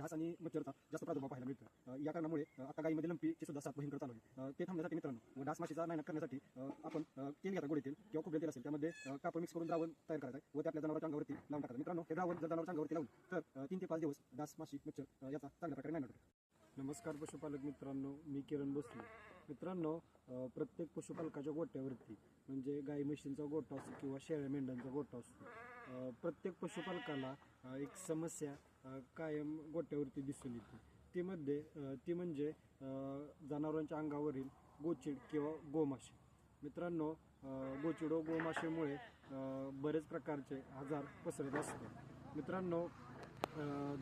ढास आणि मच्छरचा जास्त प्रादुर्भाव पाहायला मिळतो या कारणामुळे आता गायीमध्ये लंपीची सुद्धा साथ भयंकर चालू आहे. ते थांबण्यासाठी मित्रांनो डास माशीचा नायनाट करण्यासाठी आपण तेल घ्यायचा गोडे तेल किंवा खोबरे तेल असेल त्यामध्ये कापड मिक्स करून द्रावण तयार करायचं आहे व ते आपल्या जनावरांच्या अंगावरती लावून टाकायचं मित्रांनो हे द्रावण जर जनावरांच्या अंगावरती लावून तर तीन ते पाच दिवस डास माशी मच्छर याचा चांगल्या प्रकारे नायनाट होतो. नमस्कार पशुपालक मित्रांनो मी किरण भोसले. मित्रांनो प्रत्येक पशुपालकाच्या गोट्यावरती म्हणजे गाई म्हशींचा गोठा असतो किंवा शेळ्या मेंढ्यांचा गोठा असतो प्रत्येक पशुपालकाला एक समस्या कायम गोट्यावरती दिसून येते. ती मध्ये ती म्हणजे जनावरांच्या अंगावरील गोचिड किंवा गोमाशी मित्रांनो गोचिडो गोमाशेमुळे गोमाशीमुळे बरेच प्रकारचे आजार पसरत असतात. मित्रांनो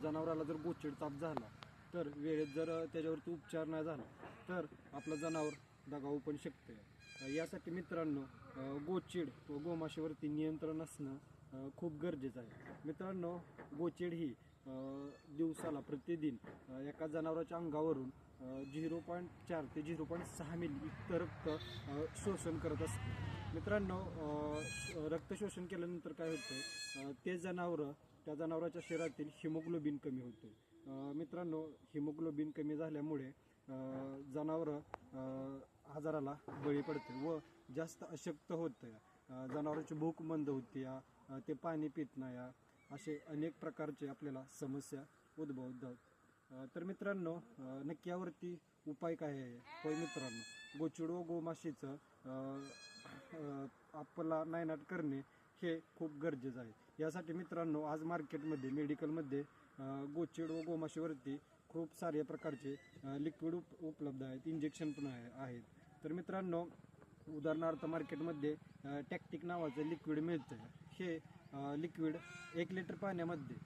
जनावराला जर गोचिड ताप झाला तर वेळेत जर त्याच्यावरती उपचार नाही झाला तर आपलं जनावर दगावू पण शकते यासाठी मित्रांनो गोचिड व गोमाशीवरती नियंत्रण असणं खूप गरजेचं आहे. मित्रांनो गोचिड ही दिवसाला प्रतिदिन एका जनावराच्या अंगावरून झिरो पॉईंट चार ते झिरो पॉईंट सहा मिली इतकं रक्त शोषण करत असते. मित्रांनो रक्त शोषण केल्यानंतर काय होतं ते जनावरं त्या जनावराच्या शरीरातील हिमोग्लोबिन कमी होते मित्रांनो हिमोग्लोबिन कमी झाल्यामुळे जनावरं आजाराला बळी पडते व जास्त अशक्त होतं जनावराची जनावरांची भूक मंद होते या ते पाणी पित नाही असे अनेक प्रकारचे आपल्याला समस्या उद्भवतात तर मित्रांनो नक्क्यावरती नक्की यावरती उपाय काय आहे? होय मित्रांनो गोचिड व गोमाशीचं आपला नायनाट करणे हे खूप गरजेचं आहे. यासाठी मित्रांनो आज मार्केटमध्ये मेडिकलमध्ये गोचिड व गोमाशीवरती खूप सारे प्रकारचे लिक्विड उप उपलब्ध आहेत इंजेक्शन पण आहे आहेत. तर मित्रांनो उदाहरणार्थ मार्केटमध्ये टॅक्टिक नावाचं लिक्विड मिळतं हे लिक्विड एक लिटर पाण्यामध्ये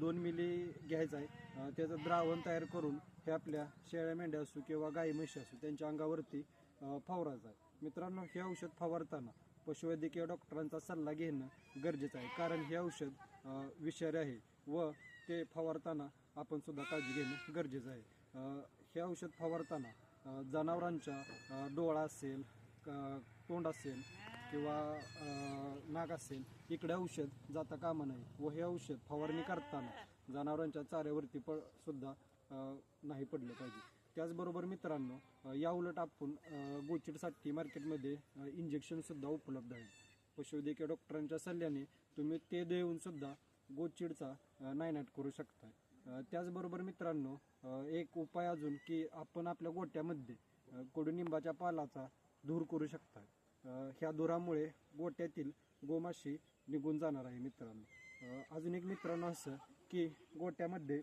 दोन मिली घ्यायचं आहे. त्याचं द्रावण तयार करून हे आपल्या शेळ्या मेंढ्या असू किंवा गाई म्हशी असू त्यांच्या अंगावरती फवारायचं आहे. मित्रांनो हे औषध फवारताना पशुवैद्यकीय डॉक्टरांचा सल्ला घेणं गरजेचं आहे. कारण हे औषध विषारी आहे व ते फवारताना आपण सुद्धा काळजी घेणं गरजेचं आहे. हे औषध फवारताना जनावरांच्या डोळा असेल तोंड असेल किंवा नाग नाक असेल इकडे औषध जाता कामा नये व हे औषध फवारणी करताना जनावरांच्या चाऱ्यावरती प सुद्धा नाही पडलं पाहिजे. त्याचबरोबर मित्रांनो या उलट आपण गोचिडसाठी मार्केटमध्ये इंजेक्शनसुद्धा इंजेक्शन सुद्धा उपलब्ध आहे. पशुवैद्यकीय डॉक्टरांच्या सल्ल्याने तुम्ही ते देऊन सुद्धा गोचिडचा नायनाट करू शकता त्याचबरोबर मित्रांनो एक उपाय अजून की आपण आपल्या गोट्यामध्ये कडुनिंबाच्या पालाचा धूर करू शकता ह्या धुरामुळे गोट्यातील गोमाशी निघून जाणार आहे मित्रांनो. अजून एक मित्रांनो असं की गोट्यामध्ये